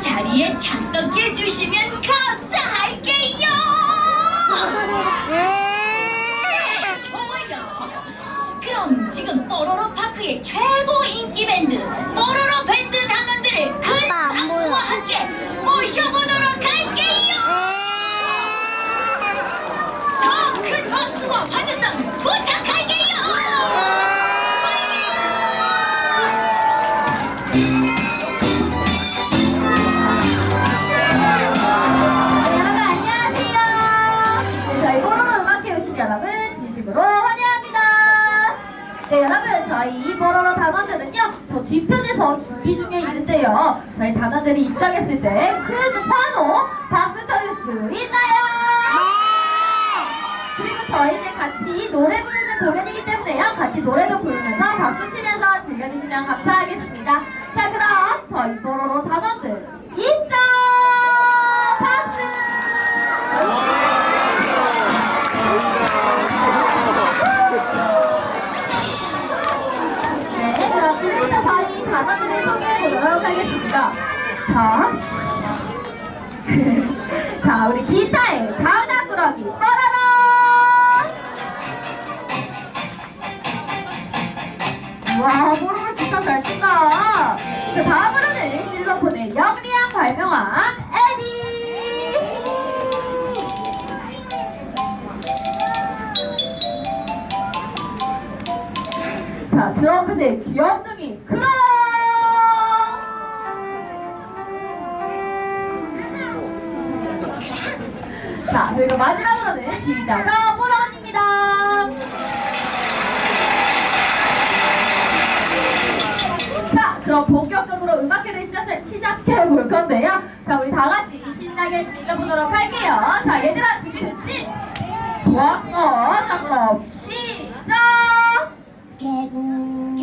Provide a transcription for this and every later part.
자리에 착석해 주시면 감사할게요. 좋아요. 그럼 지금 뽀로로 파크의 최고 인기 밴드 네 여러분 저희 뽀로로 단원들은요 저 뒤편에서 준비 중에 있는데요 저희 단원들이 입장했을 때큰 환호 박수 쳐줄 수 있나요? 그리고 저희는 같이 노래 부르는 공연이기 때문에요 같이 노래도 부르면서 박수 치면서 즐겨주시면 감사하겠습니다. 자, 우리 기타의 장난꾸러기 뽀로로! 와, 뽀로로 기타 잘 친다. 자, 다음으로는 실로폰의 영리한 발명왕 에디! 자, 트럼펫의 귀염둥이 크롱! 자, 그리고 마지막으로는 지휘자저 뽀로언입니다. 자, 그럼 본격적으로 음악회를 시작해, 시작해 볼 건데요. 자, 우리 다 같이 신나게 즐겨보도록 할게요. 자, 얘들아, 준비됐지? 좋았어. 자, 그럼 시작! 개구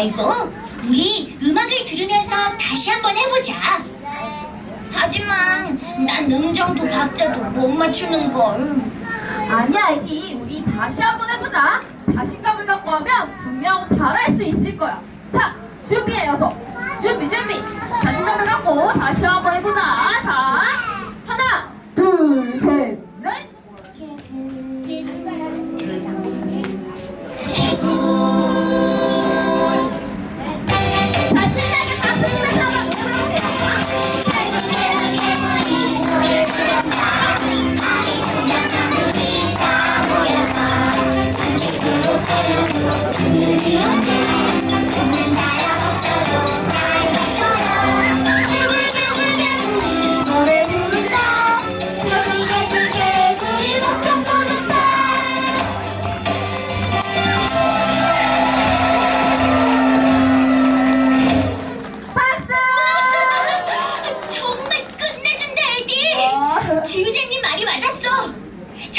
말고 우리 음악을 들으면서 다시 한번 해보자. 하지만 난 음정도 박자도 못 맞추는 걸. 아니야, 아이디. 우리 다시 한번 해보자. 자신감을 갖고 하면 분명 잘할 수 있을 거야. 자, 준비해, 녀석. 준비, 준비. 자신감을 갖고 다시 한번 해보자. 자, 하나, 둘, 셋,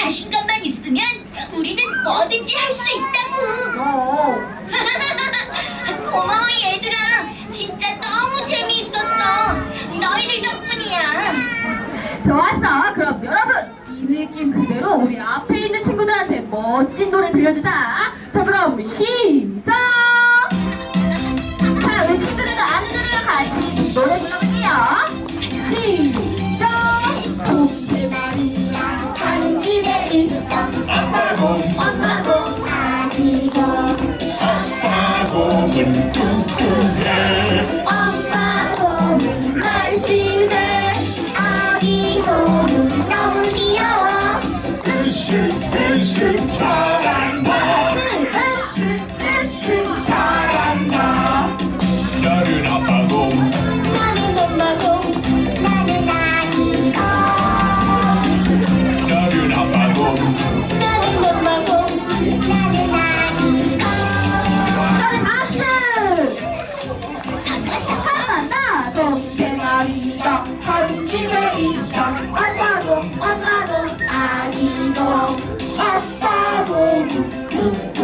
자신감만 있으면 우리는 뭐든지 할 수 있다고. 어. 고마워 얘들아. 진짜 너무 재미있었어. 너희들 덕분이야. 좋았어. 그럼 여러분 이 느낌 그대로 우리 앞에 있는 친구들한테 멋진 노래 들려주자. 자 그럼 시작. 자 우리 친구들도 아는 노래랑 같이 노래 불러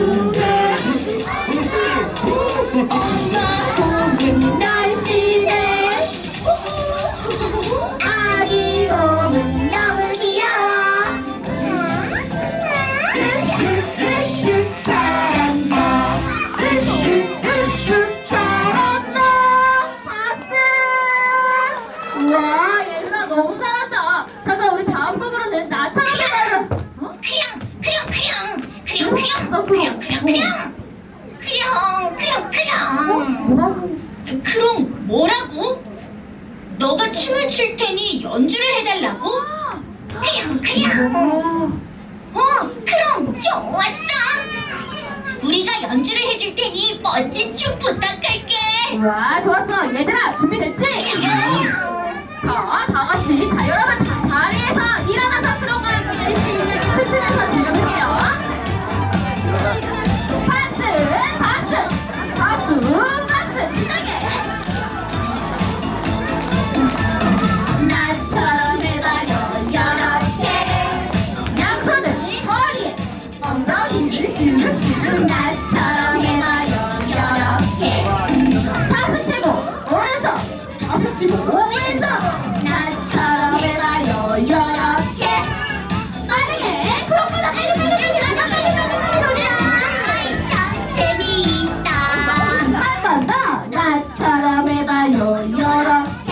Aleluia. 해달라고? 크령 크령 어 크롱 좋았어. 우리가 연주를 해줄 테니 멋진 춤 부탁할게. 우와 좋았어. 얘들아 준비됐지? 자, 다 같이 자 여러분 왼손 나처럼 해봐요. 이렇게. 빠르게 크롭보다 빨리 빨리 빨리 나가 빨리 빨리 빨리 돌려. 참 재미있다. 한번 더 나처럼 해봐요. 이렇게.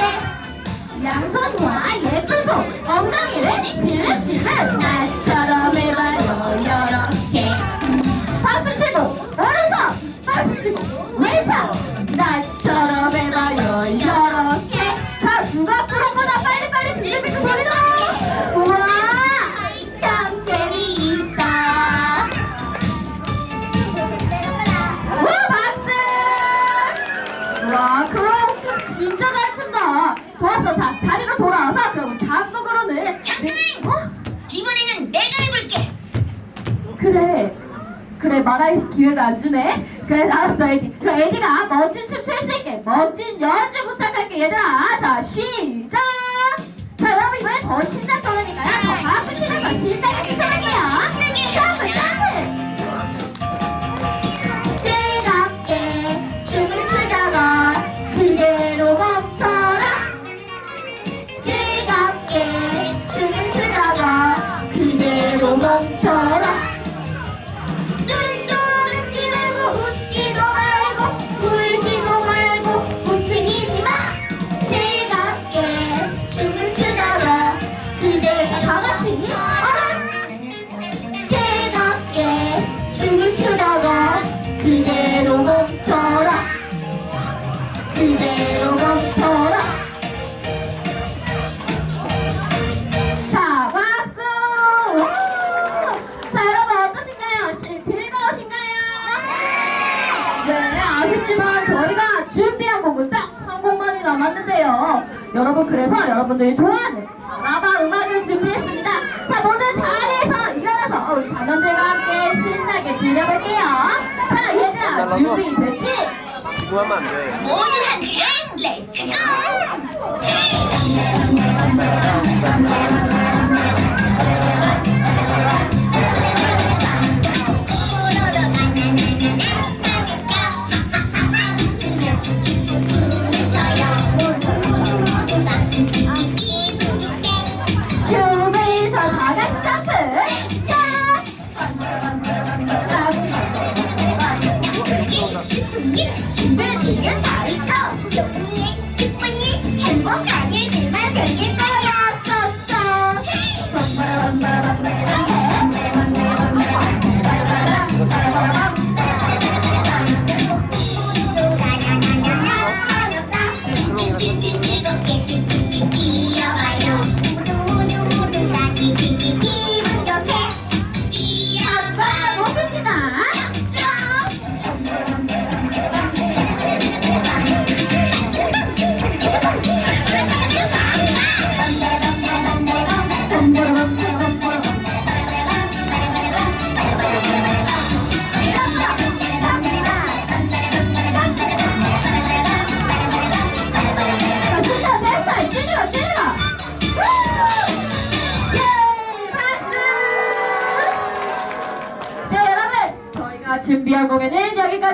양손과 예쁜 손 엉덩이를 그래. 그래 말할 기회를 안 주네. 그래 알았어 에디. 그럼 에디가 멋진 춤 출 수 있게 멋진 연주 부탁할게 얘들아. 자 시작! 자 여러분 이번엔 더 신나 떠나니까요. 더 박수 치면서 신나게 추천할게요. 점프 점프 즐겁게 춤을 추다가 그대로 멈춰라. 즐겁게 춤을 추다가 그대로 멈춰 남았는데요. 여러분, 그래서 여러분들이 좋아하는 라바 음악을 준비했습니다. 자, 모두 자리에서 일어나서 우리 단원들과 함께 신나게 즐겨볼게요. 자, 얘들아, 준비됐지? 지금 하면 안 돼. 모두 함께 렛츠고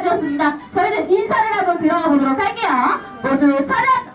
여기까지였습니다. 저희는 인사를 하고 들어가 보도록 할게요. 모두 차렷!